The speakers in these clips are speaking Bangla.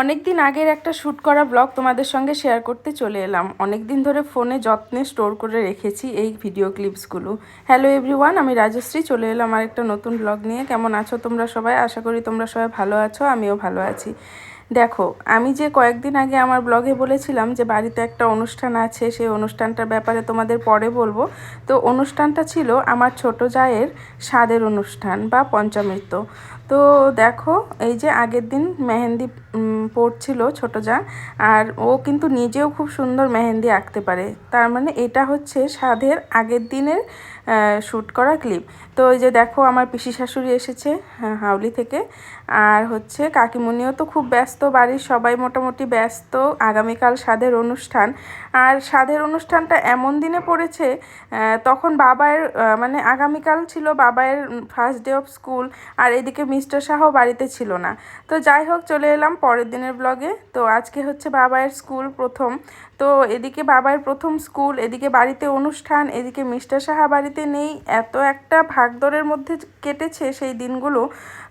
অনেক দিন আগের একটা শ্যুট করা ব্লগ তোমাদের সঙ্গে শেয়ার করতে চলে এলাম। অনেক দিন ধরে ফোনে যত্নে স্টোর করে রেখেছি এই ভিডিও ক্লিপসগুলো। হ্যালো এভরিওয়ান, আমি রাজশ্রী, চলে এলাম আর একটা নতুন ব্লগ নিয়ে। কেমন আছো তোমরা সবাই? আশা করি তোমরা সবাই ভালো আছো, আমিও ভালো আছি। দেখো, আমি যে কয়েকদিন আগে আমার ব্লগে বলেছিলাম যে বাড়িতে একটা অনুষ্ঠান আছে, সেই অনুষ্ঠানটার ব্যাপারে তোমাদের পরে বলব। তো অনুষ্ঠানটা ছিল আমার ছোট জায়ের স্বাদের অনুষ্ঠান বা পঞ্চামৃত তো দেখো এই যে আগের দিন মেহেন্দি পড়ছিল ছোট যা আর ও কিন্তু নিজেও খুব সুন্দর মেহেন্দি আঁকতে পারে। তার মানে এটা হচ্ছে সাধের আগের দিনের শ্যুট করা ক্লিপ। তো ওই যে দেখো আমার পিসি শাশুড়ি এসেছে হ্যাঁ, হাউলি থেকে। আর হচ্ছে কাকিমণিও তো খুব ব্যস্ত বাড়ির সবাই মোটামুটি ব্যস্ত আগামীকাল সাধের অনুষ্ঠান। আর সাধের অনুষ্ঠানটা এমন দিনে পড়েছে তখন বাবায়ের আহ, মানে আগামীকাল ছিল বাবায়ের ফার্স্ট ডে অফ স্কুল আর এদিকে মিস্টার শাহ বাড়িতে ছিল না। তো যাই হোক, চলে এলাম পরের দিনের ব্লগে তো আজকে হচ্ছে বাবায়ের স্কুল প্রথম। তো এদিকে বাবার প্রথম স্কুল এদিকে বাড়িতে অনুষ্ঠান, এদিকে মিস্টার সাহা বাড়িতে নেই। এত একটা ভাগদরের মধ্যে কেটেছে সেই দিনগুলো।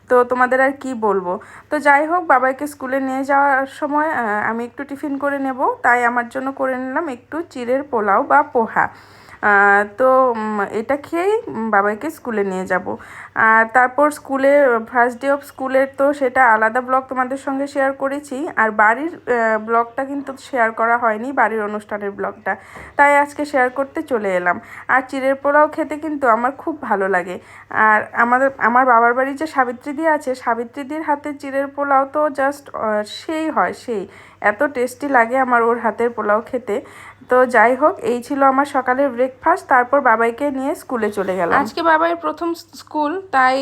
তো তোমাদের আর কি বলব? তো যাই হোক বাবাকে স্কুলে নিয়ে যাওয়ার সময় আমি একটু টিফিন করে নেব। তাই আমার জন্য করে নিলাম একটু চিড়ের পোলাও বা পোহা। তো এটা খেয়েই বাবাইকে স্কুলে নিয়ে যাব। আর তারপর স্কুলে ফার্স্ট ডে অফ স্কুলের তো সেটা আলাদা ব্লগ তোমাদের সঙ্গে শেয়ার করেছি। আর বাড়ির ব্লগটা কিন্তু শেয়ার করা হয়নি, বাড়ির অনুষ্ঠানের ব্লগটা তাই আজকে শেয়ার করতে চলে এলাম। আর চিড়ের পোলাও খেতে কিন্তু আমার খুব ভালো লাগে। আর আমাদের, আমার বাবার বাড়ি যে সাবিত্রীদি আছে, সাবিত্রীদির হাতে চিড়ের পোলাও তো জাস্ট সেই হয়, সেই। এত টেস্টি লাগে আমার ওর হাতের পোলাও খেতে। তো যাই হোক, এই ছিল আমার সকালের ব্রেকফাস্ট তারপর বাবাইকে নিয়ে স্কুলে চলে গেলাম। আজকে বাবাই প্রথম স্কুল, তাই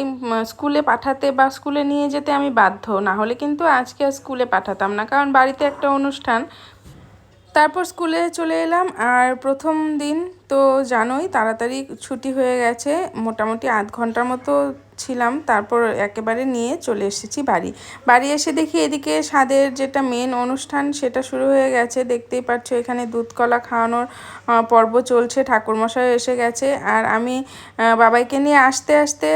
স্কুলে পাঠাতে বা স্কুলে নিয়ে যেতে আমি বাধ্য। না হলে কিন্তু আজকে স্কুলে পাঠাতাম না, কারণ বাড়িতে একটা অনুষ্ঠান। তারপর স্কুলে চলে এলাম, আর প্রথম দিন তো জানোই, তাড়াতাড়ি ছুটি হয়ে গেছে, মোটামুটি আধ ঘণ্টার মতো ছিলাম তারপর একেবারে নিয়ে চলে এসেছি বাড়ি। বাড়ি এসে দেখি এদিকে স্বাদের যেটা মেন অনুষ্ঠান সেটা শুরু হয়ে গেছে। দেখতেই পাচ্ছ এখানে দুধ কলা খাওয়ানোর পর্ব চলছে। ঠাকুরমশাই এসে গেছে। আর আমি বাবাইকে নিয়ে আসতে আসতে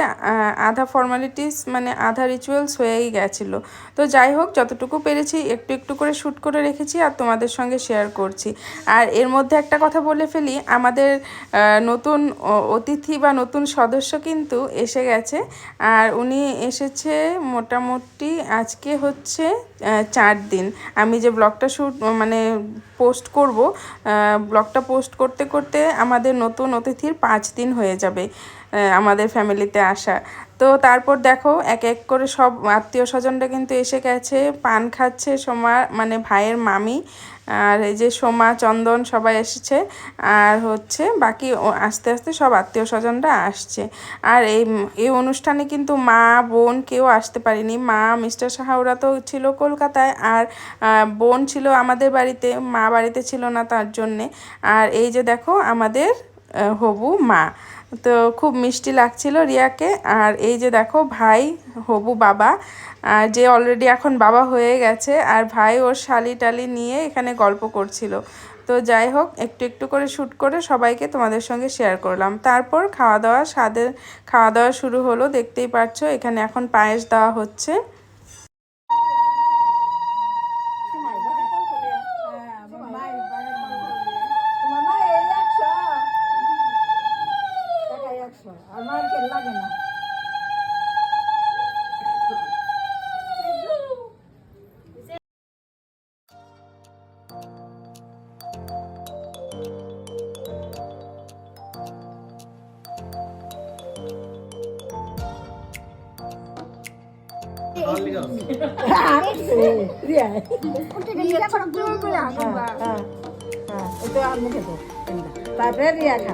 আধা ফর্মালিটিস মানে আধা রিচুয়ালস হয়েই গেছিল। তো যাই হোক, যতটুকু পেরেছি, একটু একটু করে শ্যুট করে রেখেছি আর তোমাদের সঙ্গে শেয়ার করছি। আর এর মধ্যে একটা কথা বলে ফেলি, আমাদের নতুন অতিথি বা নতুন সদস্য কিন্তু এসে গেছে। আর উনি এসেছে মোটামুটি আজকে হচ্ছে চার দিন। আমি যে ব্লগটা শ্যুট মানে পোস্ট করব ব্লগটা পোস্ট করতে করতে আমাদের নতুন অতিথির পাঁচ দিন হয়ে যাবে আমাদের ফ্যামিলিতে আসা। তো তারপর দেখো, এক এক করে সব আত্মীয় স্বজনরা কিন্তু এসে গেছে, পান খাচ্ছে, সোমা মানে ভাইয়ের মামি, আর এই যে সোমা, চন্দন সবাই এসেছে, আর হচ্ছে বাকি আস্তে আস্তে সব আত্মীয় স্বজনরা আসছে। আর এই এই অনুষ্ঠানে কিন্তু মা, বোন কেউ আসতে পারেনি। মা, মিস্টার সাহাওরা তো ছিল কলকাতায় আর বোন ছিল আমাদের বাড়িতে, মা বাড়িতে ছিল না তার জন্যে। আর এই যে দেখো আমাদের হবু মা। তো খুব মিষ্টি লাগছিল রিয়াকে। আর এই যে দেখো ভাই, হবু বাবা যে অলরেডি এখন বাবা হয়ে গেছে, আর ভাই ওর শালি টালি নিয়ে এখানে গল্প করছিল। তো যাই হোক, একটু একটু করে শ্যুট করে সবাইকে তোমাদের সঙ্গে শেয়ার করলাম। তারপর খাওয়া দাওয়া, স্বাদের খাওয়া দাওয়া শুরু হলো, দেখতেই পাচ্ছ এখানে এখন পায়েস দেওয়া হচ্ছে। আমার কে লাগে না রিয়া হ্যাঁ হ্যাঁ হ্যাঁ এটা আমি খেবো তারপরে রিয়া খা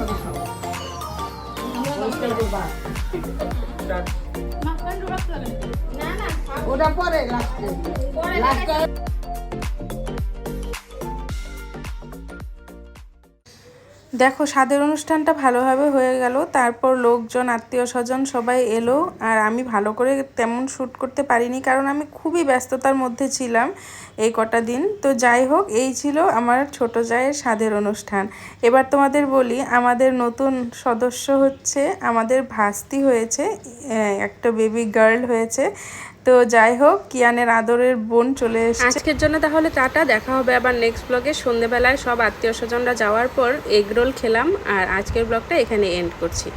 Udah pore lah. Lah. দেখো, স্বাদের অনুষ্ঠানটা ভালোভাবে হয়ে গেল। তারপর লোকজন, আত্মীয় স্বজন সবাই এলো আর আমি ভালো করে তেমন শ্যুট করতে পারিনি কারণ আমি খুবই ব্যস্ততার মধ্যে ছিলাম এই কটা দিন। তো যাই হোক, এই ছিল আমার ছোট জায়ের স্বাদের অনুষ্ঠান। এবার তোমাদের বলি, আমাদের নতুন সদস্য হচ্ছে, আমাদের ভাস্তি হয়েছে একটা বেবি গার্ল হয়েছে। তো যাই হোক, কিয়ানের আদরের বোন চলে এসেছে। আজকের জন্য তাহলে টাটা, দেখা হবে আবার নেক্সট ব্লগে সন্ধেবেলায় সব আত্মীয় স্বজনরা যাওয়ার পর এগরোল খেলাম আর আজকের ব্লগটা এখানে এন্ড করছি।